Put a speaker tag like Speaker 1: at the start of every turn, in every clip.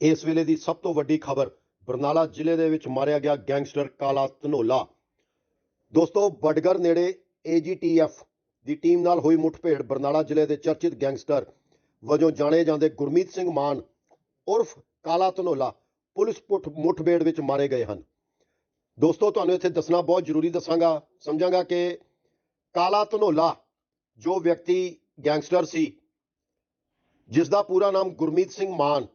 Speaker 1: ਇਸ ਵੇਲੇ ਦੀ ਸਭ ਤੋਂ ਵੱਡੀ ਖਬਰ ਬਰਨਾਲਾ ਜ਼ਿਲ੍ਹੇ ਦੇ ਵਿੱਚ ਮਾਰਿਆ ਗਿਆ ਗੈਂਗਸਟਰ ਕਾਲਾ ਧਨੋਲਾ। ਦੋਸਤੋ ਬਡਗਰ ਨੇੜੇ ਏਜੀਟੀਐਫ ਦੀ ਟੀਮ ਨਾਲ ਹੋਈ ਮੁੱਠਭੇੜ। ਬਰਨਾਲਾ ਜ਼ਿਲ੍ਹੇ ਦੇ ਚਰਚਿਤ ਗੈਂਗਸਟਰ ਵਜੋਂ ਜਾਣੇ ਜਾਂਦੇ ਗੁਰਮੀਤ ਸਿੰਘ ਮਾਨ ਉਰਫ ਕਾਲਾ ਧਨੋਲਾ ਪੁਲਿਸ ਪੁੱਠ, ਮੁੱਠਭੇੜ ਵਿੱਚ ਮਾਰੇ ਗਏ ਹਨ। ਦੋਸਤੋ, ਤੁਹਾਨੂੰ ਇੱਥੇ ਦੱਸਣਾ ਬਹੁਤ ਜ਼ਰੂਰੀ ਦੱਸਾਂਗਾ, ਸਮਝਾਂਗਾ ਕਿ ਕਾਲਾ ਧਨੋਲਾ ਜੋ ਵਿਅਕਤੀ ਗੈਂਗਸਟਰ ਸੀ ਜਿਸ ਦਾ ਪੂਰਾ ਨਾਮ ਗੁਰਮੀਤ ਸਿੰਘ ਮਾਨ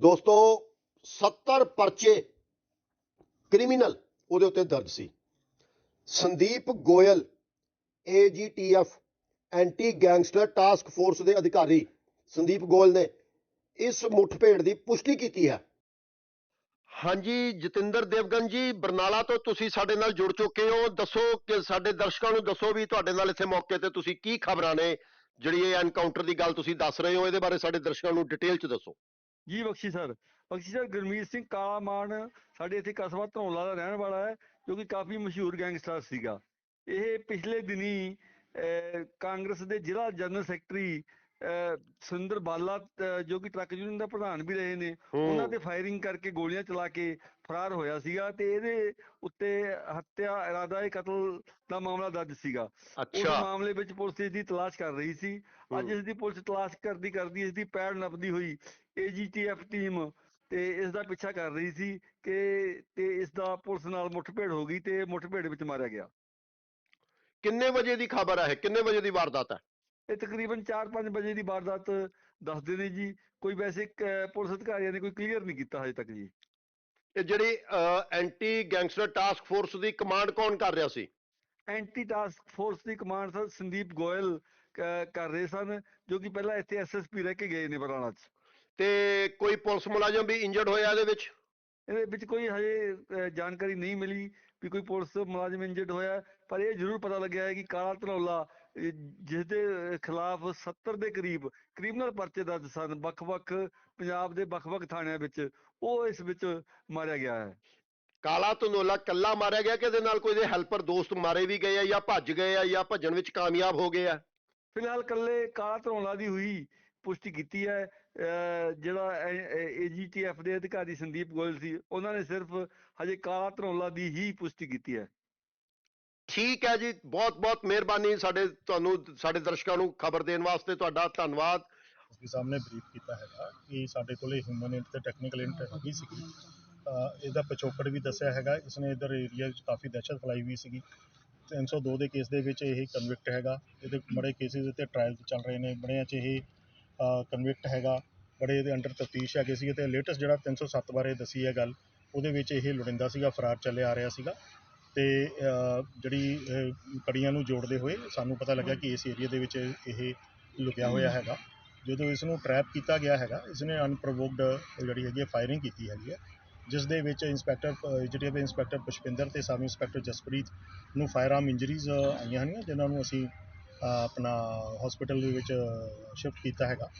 Speaker 1: ਦੋਸਤੋ 70 ਪਰਚੇ ਕ੍ਰਿਮੀਨਲ ਉਹਦੇ ਉੱਤੇ ਦਰਜ ਸੀ। Sandeep Goyal AGTF anti gangster task force ਦੇ ਅਧਿਕਾਰੀ ਸੰਦੀਪ ਗੋਇਲ ਨੇ ਇਸ ਮੁੱਠਭੇੜ ਦੀ ਪੁਸ਼ਟੀ ਕੀਤੀ ਹੈ। ਹਾਂਜੀ, ਜਤਿੰਦਰ ਦੇਵਗਨ ਜੀ, ਬਰਨਾਲਾ ਤੋਂ ਤੁਸੀਂ ਸਾਡੇ ਨਾਲ ਜੁੜ ਚੁੱਕੇ ਹੋ। ਦੱਸੋ ਕਿ ਸਾਡੇ ਦਰਸ਼ਕਾਂ ਨੂੰ ਦੱਸੋ ਵੀ ਤੁਹਾਡੇ ਨਾਲ ਇੱਥੇ ਮੌਕੇ ਤੇ ਤੁਸੀਂ ਕੀ ਖਬਰਾਂ ਨੇ? ਜਿਹੜੀ ਇਹ ਐਨਕਾਊਂਟਰ ਦੀ ਗੱਲ ਤੁਸੀਂ ਦੱਸ ਰਹੇ ਹੋ, ਇਹਦੇ ਬਾਰੇ ਸਾਡੇ ਦਰਸ਼ਕਾਂ ਨੂੰ ਡਿਟੇਲ ਚ ਦੱਸੋ।
Speaker 2: ਜੀ ਬਖਸ਼ੀ ਸਰ ਬਖਸ਼ੀ ਸਰ ਗੁਰਮੀਤ ਸਿੰਘ ਕਾਲਾ ਮਾਨ ਸਾਡੇ ਇੱਥੇ ਕਸਬਾ ਧਨੌਲਾ ਦਾ ਰਹਿਣ ਵਾਲਾ ਹੈ ਜੋ ਕਿ ਕਾਫੀ ਮਸ਼ਹੂਰ ਗੈਂਗਸਟਰ ਸੀਗਾ। ਇਹ ਪਿਛਲੇ ਦਿਨੀ ਅਹ, ਕਾਂਗਰਸ ਦੇ ਜ਼ਿਲ੍ਹਾ ਜਨਰਲ ਸੈਕਟਰੀ ਸੁਰਿੰਦਰ ਬਾਲਾ ਜੋ ਕਿ ਟਰੱਕ ਯੂਨੀਅਨ ਦਾ ਪ੍ਰਧਾਨ ਵੀ ਰਹੇ ਨੇ ਉਹਨਾਂ ਤੇ ਫਾਇਰਿੰਗ ਕਰਕੇ ਗੋਲੀਆਂ ਚਲਾ ਕੇ ਫਰਾਰ ਹੋਇਆ ਸੀਗਾ ਤੇ ਇਹਦੇ ਉੱਤੇ ਹੱਤਿਆ ਇਰਾਦਾ ਇਹ ਕਤਲ ਦਾ ਮਾਮਲਾ ਦਰਜ ਸੀਗਾ। ਉਸ ਮਾਮਲੇ ਵਿੱਚ ਪੁਲਿਸ ਇਸ ਦੀ ਤਲਾਸ਼ ਕਰ ਰਹੀ ਸੀ। ਅੱਜ। ਇਸ ਦੀ ਪੁਲਿਸ ਤਲਾਸ਼ ਕਰਦੀ ਕਰਦੀ ਇਸ ਦੀ ਪੈੜ ਨੱਪਦੀ ਹੋਈ ਏਜੀਟੀਐਫ ਟੀਮ ਤੇ ਇਸ ਦਾ ਪਿੱਛਾ ਕਰ ਰਹੀ ਸੀ ਕਿ ਤੇ ਇਸ ਦਾ ਪੁਲਿਸ ਨਾਲ ਮੁੱਠਭੇੜ ਹੋ ਗਈ ਤੇ ਮੁੱਠਭੇੜ ਵਿੱਚ ਮਾਰਿਆ ਗਿਆ।
Speaker 1: ਕਿੰਨੇ ਵਜੇ ਦੀ ਖਬਰ ਹੈ? ਕਿੰਨੇ ਵਜੇ ਦੀ ਵਾਰਦਾਤ ਹੈ?
Speaker 2: ਇਹ ਤਕਰੀਬਨ 4-5 ਵਜੇ ਦੀ ਵਾਰਦਾਤ ਦੱਸਦੇ ਨੇ ਜੀ। ਕੋਈ ਵੈਸੇ ਪੁਲਿਸ ਅਧਿਕਾਰੀਆਂ ਨੇ ਕੋਈ ਕਲੀਅਰ ਨਹੀਂ ਕੀਤਾ ਹਜੇ ਤੱਕ ਜੀ।
Speaker 1: ਇਹ ਜਿਹੜੀ ਐਂਟੀ ਗੈਂਗਸਟਰ ਟਾਸਕ ਫੋਰਸ ਦੀ ਕਮਾਂਡ ਕੌਣ ਕਰ ਰਿਹਾ ਸੀ?
Speaker 2: ਐਂਟੀ ਟਾਸਕ ਫੋਰਸ ਦੀ ਕਮਾਂਡ ਸਰ ਸੰਦੀਪ ਗੋਇਲ ਕਰ ਰਹੇ ਸਨ ਜੋ ਕਿ ਪਹਿਲਾਂ ਇੱਥੇ ਐਸਐਸਪੀ ਰਹਿ ਕੇ ਗਏ ਨੇ ਬਰਾਣਾ 'ਚ।
Speaker 1: ਤੇ ਕੋਈ ਪੁਲਿਸ ਮੁਲਾਜ਼ਮ ਵੀ ਇੰਜਰਡ ਹੋਇਆ ਇਹਦੇ ਵਿੱਚ?
Speaker 2: ਇਹਦੇ ਵਿੱਚ ਕੋਈ ਹਜੇ ਜਾਣਕਾਰੀ ਨਹੀਂ ਮਿਲੀ ਵੀ ਕੋਈ ਪੁਲਿਸ ਮੁਲਾਜ਼ਮ ਇੰਜਰਡ ਹੋਇਆ ਪਰ ਇਹ ਜ਼ਰੂਰ ਪਤਾ ਲੱਗਿਆ ਹੈ ਕਿ ਕਾਲਾ ਧਨੌਲਾ ਜਿਸ ਦੇ ਖਿਲਾਫ 70 ਦੇ ਕਰੀਬ ਕ੍ਰਿਮੀਨਲ ਪਰਚੇ ਦਰਜ ਸਨ ਵੱਖ-ਵੱਖ ਪੰਜਾਬ ਦੇ ਵੱਖ-ਵੱਖ ਥਾਣਿਆਂ ਵਿੱਚ ਉਹ ਇਸ ਵਿੱਚ ਮਾਰਿਆ ਗਿਆ ਹੈ।
Speaker 1: ਕਾਲਾ ਧਨੋਲਾ ਕੱਲਾ ਮਾਰਿਆ ਗਿਆ ਕਿ ਇਹਦੇ ਨਾਲ ਕੋਈ ਦੇ ਹੈਲਪਰ ਦੋਸਤ ਮਾਰੇ ਵੀ ਗਏ ਆ ਜਾਂ ਭੱਜ ਗਏ ਆ ਜਾਂ ਭੱਜਣ ਵਿੱਚ ਕਾਮਯਾਬ ਹੋ ਗਏ ਆ?
Speaker 2: ਫਿਲਹਾਲ ਕੱਲੇ ਕਾਲਾ ਧਨੌਲਾ ਦੀ ਹੋਈ ਪੁਸ਼ਟੀ ਕੀਤੀ ਹੈ। ਜਿਹੜਾ ਏਜੀਟੀਐਫ ਦੇ ਅਧਿਕਾਰੀ ਸੰਦੀਪ ਗੋਇਲ ਸੀ ਉਹਨਾਂ ਨੇ ਸਿਰਫ ਹਜੇ ਕਾਲਾ ਧਨੌਲਾ ਦੀ ਹੀ ਪੁਸ਼ਟੀ ਕੀਤੀ ਹੈ।
Speaker 1: ਠੀਕ ਹੈ ਜੀ ਬਹੁਤ ਬਹੁਤ ਮਿਹਰਬਾਨੀ ਸਾਡੇ, ਤੁਹਾਨੂੰ, ਸਾਡੇ ਦਰਸ਼ਕਾਂ ਨੂੰ ਖਬਰ ਦੇਣ ਵਾਸਤੇ, ਤੁਹਾਡਾ ਧੰਨਵਾਦ।
Speaker 3: ਉਸਦੇ ਸਾਹਮਣੇ ਬਰੀਫ ਕੀਤਾ ਹੈਗਾ ਕਿ ਸਾਡੇ ਕੋਲੇ ਹਿਊਮਨ ਇੰਟ ਤੇ ਟੈਕਨੀਕਲ ਇੰਟ ਹੈਗੀ ਸੀਗੀ। ਇਹਦਾ ਪਿਛੋਕੜ ਵੀ ਦੱਸਿਆ ਹੈਗਾ, ਇਸਨੇ ਇਧਰ ਏਰੀਆ ਵਿੱਚ ਕਾਫੀ ਦਹਿਸ਼ਤ ਫੈਲਾਈ ਹੋਈ ਸੀਗੀ। 302 ਦੇ ਕੇਸ ਦੇ ਵਿੱਚ ਇਹ ਕਨਵਿਕਟ ਹੈਗਾ, ਇਹਦੇ ਬੜੇ ਕੇਸਿਸ ਤੇ ਟ੍ਰਾਇਲ ਚੱਲ ਰਹੇ ਨੇ, ਬੜਿਆਂ 'ਚ ਇਹ ਕਨਵਿਕਟ ਹੈਗਾ, ਬੜੇ ਇਹਦੇ ਅੰਡਰ ਤਫਤੀਸ਼ ਹੈਗੇ ਸੀਗੇ ਤੇ ਲੇਟੈਸਟ ਜਿਹੜਾ 307 ਬਾਰੇ ਦੱਸੀ ਹੈ ਗੱਲ, ਉਹਦੇ ਵਿੱਚ ਇਹ ਲੁੜਿੰਦਾ ਸੀਗਾ, ਫਰਾਰ ਚੱਲਿਆ ਆ ਰਿਹਾ ਸੀਗਾ। ਤੇ ਜਿਹੜੀ ਕੜੀਆਂ ਨੂੰ ਜੋੜਦੇ ਹੋਏ ਸਾਨੂੰ ਪਤਾ ਲੱਗਾ ਕਿ ਇਸ ਏਰੀਏ ਦੇ ਵਿੱਚ ਇਹ ਲੁਕਿਆ ਹੋਇਆ ਹੈਗਾ। ਜਦੋਂ ਇਸ ਨੂੰ ਟਰੈਪ ਕੀਤਾ ਗਿਆ ਹੈਗਾ, ਇਸ ਨੇ ਅਨਪ੍ਰੋਵੋਕਡ ਜਿਹੜੀ ਹੈਗੀ ਫਾਇਰਿੰਗ ਕੀਤੀ ਹੈਗੀ ਹੈ, ਜਿਸ ਦੇ ਵਿੱਚ ਇੰਸਪੈਕਟਰ ਜਿਹੜੇ ਦੇ ਇੰਸਪੈਕਟਰ ਪੁਸ਼ਪਿੰਦਰ ਤੇ ਸਬ ਇੰਸਪੈਕਟਰ ਜਸਪ੍ਰੀਤ ਨੂੰ ਫਾਇਰ ਆਰਮ ਇੰਜਰੀਜ਼ ਆਈਆਂ ਹਨ, ਜਿਨ੍ਹਾਂ ਨੂੰ ਅਸੀਂ ਆਪਣਾ ਹਸਪੀਟਲ ਦੇ ਵਿੱਚ ਸ਼ਿਫਟ ਕੀਤਾ ਹੈਗਾ।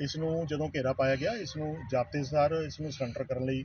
Speaker 3: ਇਸ ਨੂੰ ਜਦੋਂ ਘੇਰਾ ਪਾਇਆ ਗਿਆ, ਇਸ ਨੂੰ ਜਾਬਤੇ ਜਾਬਤੇਦਾਰ ਇਸ ਨੂੰ ਸਰੈਂਡਰ ਕਰਨ ਲਈ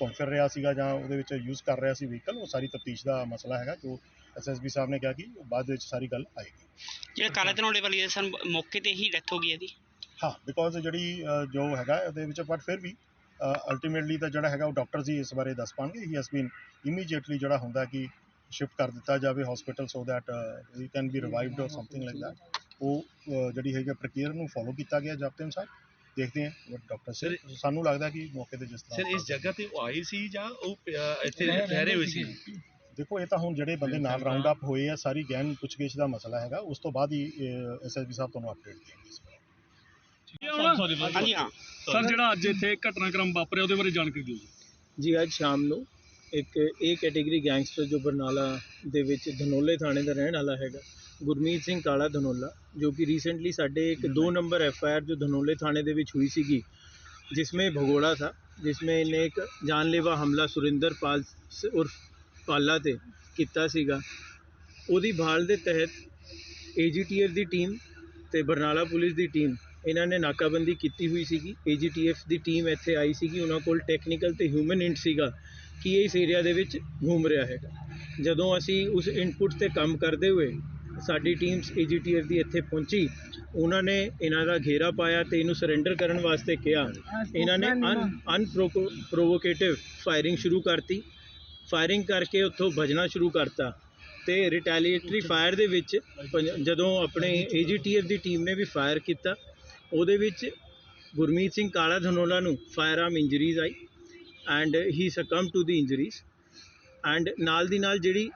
Speaker 3: ਘੁੰਮ ਫਿਰ ਰਿਹਾ ਸੀਗਾ ਜਾਂ ਉਹਦੇ ਵਿੱਚ ਯੂਜ਼ ਕਰ ਰਿਹਾ ਸੀ ਵਹੀਕਲ ਉਹ ਸਾਰੀ ਤਫਤੀਸ਼ ਦਾ ਮਸਲਾ ਹੈਗਾ ਜੋ ਐਸਐਸਬੀ ਸਾਹਿਬ ਨੇ ਕਿਹਾ ਕਿ ਉਹ ਬਾਅਦ ਵਿੱਚ ਸਾਰੀ ਗੱਲ ਆਏਗੀ।
Speaker 4: ਜਿਹੜਾ ਕਾਲਾ ਧਨੌਲੇ ਵਾਲੀ ਹੈ ਸਨ ਮੌਕੇ ਤੇ ਹੀ ਡੈਥ ਹੋ ਗਈ ਇਹਦੀ?
Speaker 3: ਹਾਂ ਬਿਕੋਜ਼ ਜਿਹੜੀ ਅ, ਜੋ ਹੈਗਾ ਉਹਦੇ ਵਿੱਚ ਬਟ ਫਿਰ ਵੀ ਅਲਟੀਮੇਟਲੀ ਤਾਂ ਜਿਹੜਾ ਹੈਗਾ ਉਹ ਡਾਕਟਰਸ ਹੀ ਇਸ ਬਾਰੇ ਦੱਸ ਪਾਣਗੇ। ਹੀ ਹੈਜ਼ ਬੀਨ ਇਮੀਡੀਏਟਲੀ ਜਿਹੜਾ ਹੁੰਦਾ ਕਿ ਸ਼ਿਫਟ ਕਰ ਦਿੱਤਾ ਜਾਵੇ hospital so that he can be revived or something like that ਉਹ ਅ, ਜਿਹੜੀ ਹੈਗੀ ਪ੍ਰਕਿਰਿਆ ਨੂੰ ਫੋਲੋ ਕੀਤਾ ਗਿਆ ਜਾਬਤੇ ਅਨੁਸਾਰ। ਦੇਖਦੇ ਹਾਂ ਡਾਕਟਰ ਸੇ ਸਾਨੂੰ ਲੱਗਦਾ ਕਿ ਮੌਕੇ ਤੇ ਜਿਸ
Speaker 5: ਸਰ
Speaker 3: ਤਰ੍ਹਾਂ
Speaker 5: ਇਸ ਜਗ੍ਹਾ ਤੇ ਉਹ ਆਈ ਸੀ ਜਾਂ ਉਹ ਅਹ, ਇੱਥੇ ਠਹਿਰੇ ਹੋਏ ਸੀ?
Speaker 3: ਦੇਖੋ ਇਹ ਤਾਂ ਹੁਣ ਜਿਹੜੇ ਬੰਦੇ ਨਾਲ ਰਾਉਂਡ ਅਪ ਹੋਏ ਆ ਸਾਰੀ ਗੈਨ ਪੁੱਛਗਿੱਛ ਦਾ ਮਸਲਾ ਹੈਗਾ। ਉਸ ਤੋਂ ਬਾਅਦ ਹੀ ਐਸਐਸਬੀ ਸਾਹਿਬ ਤੁਹਾਨੂੰ ਅਪਡੇਟ ਦੇਣਗੇ ਇਸ ਬਾਰੇ।
Speaker 4: ਹਾਂਜੀ ਹਾਂ।
Speaker 6: ਸਰ ਜਿਹੜਾ ਅੱਜ ਇੱਥੇ ਘਟਨਾਕ੍ਰਮ ਵਾਪਰਿਆ ਉਹਦੇ ਬਾਰੇ ਜਾਣਕਾਰੀ ਦਿਓ ਜੀ।
Speaker 7: ਜੀ ਅੱਜ ਸ਼ਾਮ ਨੂੰ ਇੱਕ ਏ ਕੈਟਾਗਰੀ ਗੈਂਗਸਟਰ ਜੋ ਬਰਨਾਲਾ ਦੇ ਵਿੱਚ ਧਨੋਲੇ ਥਾਣੇ ਦਾ ਰਹਿਣ ਵਾਲਾ ਹੈਗਾ ਗੁਰਮੀਤ ਸਿੰਘ ਕਾਲਾ ਧਨੋਲਾ ਜੋ ਕਿ ਰੀਸੈਂਟਲੀ ਸਾਡੇ ਇੱਕ 2 नंबर एफ जो धनोले थाने ਦੇ ਵਿੱਚ हुई सीगी जिसमें भगोड़ा था जिसमें इन्हें एक जानलेवा हमला सुरिंदर पाल से- उर्फ पाला थे ਕੀਤਾ ਸੀਗਾ ਉਹਦੀ ਭਾਲ ਦੇ ਤਹਿਤ ਏਜੀਟੀਐਫ ਦੀ ਟੀਮ ਤੇ ਬਰਨਾਲਾ ਪੁਲਿਸ ਦੀ ਟੀਮ ਇਹਨਾਂ ਨੇ ਨਾਕਾਬੰਦੀ ਕੀਤੀ ਹੋਈ ਸੀਗੀ ਏਜੀਟੀਐਫ ਦੀ ਟੀਮ ਇੱਥੇ ਆਈ ਸੀਗੀ ਉਹਨਾਂ ਕੋਲ ਟੈਕਨੀਕਲ ਤੇ ਹਿਊਮਨ ਇੰਟ ਸੀਗਾ ਕਿ ਇਹ ਇਸ ਏਰੀਆ ਦੇ ਵਿੱਚ ਘੁੰਮ ਰਿਹਾ ਹੈਗਾ ਜਦੋਂ ਅਸੀਂ ਉਸ ਇਨਪੁਟ ਤੇ ਕੰਮ ਕਰਦੇ ਹੋਏ ਸਾਡੀ ਟੀਮਸ ਏਜੀਟੀਐਫ ਦੀ ਇੱਥੇ ਪਹੁੰਚੀ। ਉਹਨਾਂ ਨੇ ਇਹਨਾਂ ਦਾ ਘੇਰਾ ਪਾਇਆ ਤੇ ਇਹਨੂੰ ਸਰੈਂਡਰ ਕਰਨ ਵਾਸਤੇ ਕਿਹਾ। ਇਹਨਾਂ ਨੇ ਅਨ ਅਨਪ੍ਰੋਵੋਕੇਟਿਵ ਫਾਇਰਿੰਗ ਸ਼ੁਰੂ ਕਰਤੀ। ਫਾਇਰਿੰਗ ਕਰਕੇ ਉੱਥੋਂ ਭਜਣਾ ਸ਼ੁਰੂ ਕਰਤਾ ਤੇ ਰਿਟੈਲੀਏਟਰੀ ਫਾਇਰ ਦੇ ਵਿੱਚ ਪੰਜ- ਜਦੋਂ ਆਪਣੇ ਏਜੀਟੀਐਫ ਦੀ ਟੀਮ ਨੇ ਵੀ ਫਾਇਰ ਕੀਤਾ, ਉਹਦੇ ਵਿੱਚ ਗੁਰਮੀਤ ਸਿੰਘ ਕਾਲਾ ਧਨੋਲਾ ਨੂੰ firearm injuries I and he succumb to the injuries and ਨਾਲ ਦੀ ਨਾਲ ਜਿਹੜੀ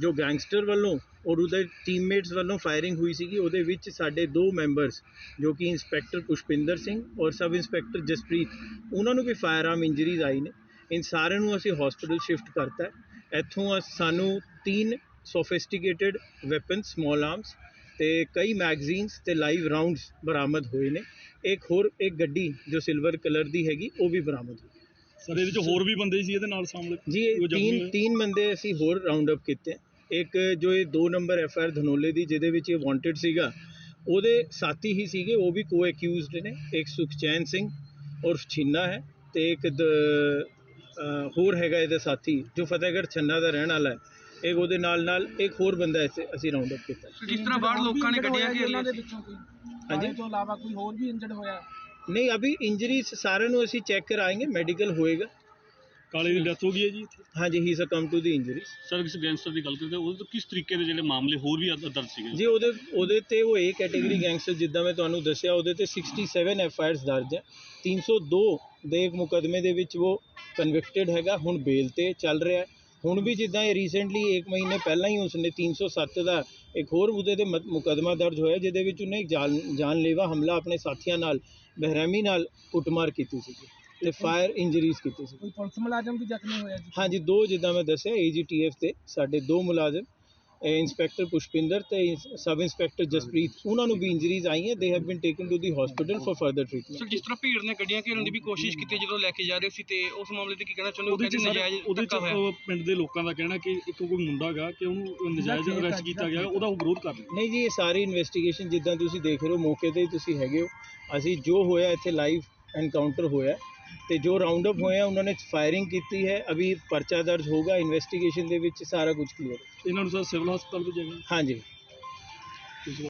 Speaker 7: ਜੋ ਗੈਂਗਸਟਰ ਵੱਲੋਂ ਔਰ ਉਹਦੇ ਟੀਮਮੇਟਸ ਵੱਲੋਂ ਫਾਇਰਿੰਗ ਹੋਈ ਸੀਗੀ। ਉਹਦੇ ਵਿੱਚ ਸਾਡੇ ਦੋ ਮੈਂਬਰਸ ਜੋ ਕਿ ਇੰਸਪੈਕਟਰ ਪੁਸ਼ਪਿੰਦਰ ਸਿੰਘ ਔਰ ਸਬ ਇੰਸਪੈਕਟਰ ਜਸਪ੍ਰੀਤ ਉਹਨਾਂ ਨੂੰ ਵੀ ਫਾਇਰ ਆਰਮ ਇੰਜਰੀਜ਼ ਆਈ ਨੇ। ਇਨ ਸਾਰਿਆਂ ਨੂੰ ਅਸੀਂ ਹਸਪੀਟਲ ਸ਼ਿਫਟ ਕਰਤਾ ਇੱਥੋਂ ਸਾਨੂੰ ਤਿੰਨ ਸੋਫਿਸਟੀਕੇਟਿਡ ਵੈਪਨ ਸਮਾਲ ਆਰਮਸ ਤੇ ਕਈ ਮੈਗਜ਼ੀਨਸ ਤੇ ਲਾਈਵ ਰਾਉਂਡਸ ਬਰਾਮਦ ਹੋਏ ਨੇ। ਇੱਕ ਹੋਰ ਇੱਕ ਗੱਡੀ ਜੋ ਸਿਲਵਰ ਕਲਰ ਦੀ ਹੈਗੀ ਉਹ ਵੀ ਬਰਾਮਦ ਹੋਈ।
Speaker 6: ਸਰ ਇਹਦੇ ਵਿੱਚ ਹੋਰ ਵੀ ਬੰਦੇ ਸੀ ਇਹਦੇ ਨਾਲ ਸਾਹਮਣੇ।
Speaker 7: ਜੀ ਇਹ ਤਿੰਨ? ਤਿੰਨ ਬੰਦੇ ਅਸੀਂ ਹੋਰ ਰਾਉਂਡ ਅਪ ਕੀਤੇ। ਇੱਕ ਜੋ ਇਹ 2 ਨੰਬਰ ਐਫ ਆਰ ਧਨੋਲੇ ਦੀ ਜਿਹਦੇ ਵਿੱਚ ਇਹ ਵਾਂਟਡ ਸੀਗਾ ਉਹਦੇ ਸਾਥੀ ਹੀ ਸੀਗੇ ਉਹ ਵੀ ਕੋ ਅਕਿਊਜ਼ਡ ਨੇ। ਇੱਕ ਸੁਖਚੈਨ ਸਿੰਘ ਉਰਫ ਛਿੰਨਾ ਹੈ ਤੇ ਇੱਕ ਦ- ਹੋਰ ਹੈਗਾ ਇਹਦਾ ਸਾਥੀ ਜੋ ਫਤਿਹਗੜ੍ਹ ਛੰਨਾ ਦਾ ਰਹਿਣ ਵਾਲਾ ਹੈ। ਇੱਕ ਉਹਦੇ ਨਾਲ ਨਾਲ ਇੱਕ ਹੋਰ ਬੰਦਾ ਇੱਥੇ ਅਸੀਂ ਰਾਉਂਡ ਅਪ ਕੀਤਾ।
Speaker 5: ਜਿਸ ਤਰ੍ਹਾਂ ਬਾਹਰ ਲੋਕਾਂ ਨੇ ਗੱਡੀਆਂ ਘੇਰੀਆਂ ਸੀ
Speaker 7: ਹਾਂਜੀ।
Speaker 8: ਤੋਂ ਇਲਾਵਾ ਕੋਈ ਹੋਰ ਵੀ ਇੰਜਰਡ ਹੋਇਆ?
Speaker 7: ਨਹੀਂ ਅਭੀ ਇੰਜਰੀ ਸਾਰਿਆਂ ਨੂੰ ਅਸੀਂ ਚੈੱਕ ਕਰਾਏਂਗੇ ਮੈਡੀਕਲ ਹੋਏਗਾ।
Speaker 6: ਕਾਲੇ ਦੀ ਡੈਥ ਹੋ ਗਈ ਹੈ ਜੀ ਇੱਥੇ?
Speaker 7: ਹਾਂਜੀ he succumb to the injuries
Speaker 6: sir ਕਿਸ ਗੈਂਗਸਟਰ ਦੀ ਗੱਲ ਕਰਦੇ ਉਹਦੇ ਤੋਂ ਕਿਸ ਤਰੀਕੇ ਦੇ ਜਿਹੜੇ ਮਾਮਲੇ ਹੋਰ ਵੀ ਅਦ- ਦਰਜ ਸੀਗੇ?
Speaker 7: ਜੀ ਉਹਦੇ ਉਹਦੇ ਤੇ ਉਹ ਏ ਕੈਟਾਗਰੀ ਗੈਂਗਸਟਰ ਜਿੱਦਾਂ ਮੈਂ ਤੁਹਾਨੂੰ ਦੱਸਿਆ ਉਹਦੇ ਤੇ 67 ਐਫ ਆਈ ਆਰਸ ਦਰਜ ਹੈ। 302 ਦੇ ਇੱਕ ਮੁਕਦਮੇ ਦੇ ਵਿੱਚ ਉਹ ਕਨਵਿਕਟਡ ਹੈਗਾ ਹੁਣ ਬੇਲ ਤੇ ਚੱਲ ਰਿਹਾ ਹੈ। ਹੁਣ ਵੀ ਜਿੱਦਾਂ ਇਹ ਰੀਸੈਂਟਲੀ 1 ਮਹੀਨੇ ਪਹਿਲਾਂ ਹੀ ਉਸਨੇ 307 ਦਾ ਇੱਕ ਹੋਰ ਉਹਦੇ ਤੇ ਮ- ਮੁਕੱਦਮਾ ਦਰਜ ਹੋਇਆ ਜਿਹਦੇ ਵਿੱਚ ਉਹਨੇ ਇੱਕ ਜਾਨ ਜਾਨਲੇਵਾ ਹਮਲਾ ਆਪਣੇ ਸਾਥੀਆਂ ਨਾਲ ਬਹਿਰਮੀ ਨਾਲ ਕੁੱਟਮਾਰ ਕੀਤੀ ਸੀ ਤੇ ਫਾਇਰ ਇੰਜਰੀਜ਼ ਕੀਤੀ ਸੀ।
Speaker 8: ਕੋਈ ਪੁਲਿਸ ਮੁਲਾਜ਼ਮ ਵੀ ਜ਼ਖਮੀ ਹੋਇਆ ਜੀ?
Speaker 7: ਹਾਂਜੀ ਦੋ ਜਿੱਦਾਂ ਮੈਂ ਦੱਸਿਆ ਏਜੀਟੀਐਫ ਤੇ ਸਾਡੇ ਦੋ ਮੁਲਾਜ਼ਮ ਇਹ ਇੰਸਪੈਕਟਰ ਪੁਸ਼ਪਿੰਦਰ ਤੇ ਸਬ ਇੰਸਪੈਕਟਰ ਜਸਪ੍ਰੀਤ ਉਹਨਾਂ ਨੂੰ ਵੀ ਇੰਜਰੀਜ਼ ਆਈਆਂ they have been taken to the hospital for further
Speaker 5: sir
Speaker 7: treatment
Speaker 5: ਜਿਸ ਤਰ੍ਹਾਂ ਭੀੜ ਨੇ ਗੱਡੀਆਂ ਘੇਰਨ ਦੀ ਵੀ ਕੋਸ਼ਿਸ਼ ਕੀਤੀ ਜਦੋਂ ਲੈ ਕੇ ਜਾ ਰਹੇ ਸੀ ਤੇ ਉਸ ਮਾਮਲੇ ਤੇ ਕੀ ਕਹਿਣਾ ਚਾਹੁੰਦੇ ਹੋ?
Speaker 6: ਉਹਦੇ ਚ ਸਰ
Speaker 5: ਨਜਾਇਜ਼
Speaker 6: ਉਹਦੇ ਚ ਪਿੰਡ ਦੇ ਲੋਕਾਂ ਦਾ ਕਹਿਣਾ ਕਿ ਇੱਕ ਕੋਈ ਮੁੰਡਾ ਗਾ ਕਿ ਉਹਨੂੰ ਨਜਾਇਜ਼ ਅਰੈਸਟ ਕੀਤਾ ਗਿਆ ਉਹਦਾ ਉਹ ਵਿਰੋਧ ਕਰ
Speaker 7: ਨਹੀਂ ਜੀ ਇਹ ਸਾਰੀ ਇਨਵੈਸਟੀਗੇਸ਼ਨ ਜਿੱਦਾਂ ਤੁਸੀਂ ਦੇਖ ਰਹੇ ਹੋ ਮੌਕੇ ਤੇ ਤੁਸੀਂ ਹੈਗੇ ਹੋ। ਅਸੀਂ ਜੋ ਹੋਇਆ ਇੱਥੇ ਲਾਈਵ ਐਨਕਾਊਂਟਰ ਹੋਇਆ। ਤੇ ਜੋ ਰਾਉਂਡ ਅਪ ਹੋਇਆ ਉਹਨਾਂ ਨੇ ਫਾਇਰਿੰਗ ਕੀਤੀ ਹੈ। ਅਭੀ ਪਰਚਾ ਦਰਜ ਹੋਗਾ ਇਨਵੈਸਟੀਗੇਸ਼ਨ ਦੇ ਵਿੱਚ ਸਾਰਾ ਕੁਝ ਕਲੀਅਰ
Speaker 6: ਇਹਨਾਂ ਨੂੰ ਸਰ ਸਿਵਲ ਹਸਪਤਾਲ ਭੇਜਿਆ ਗਿਆ?
Speaker 7: ਹਾਂਜੀ।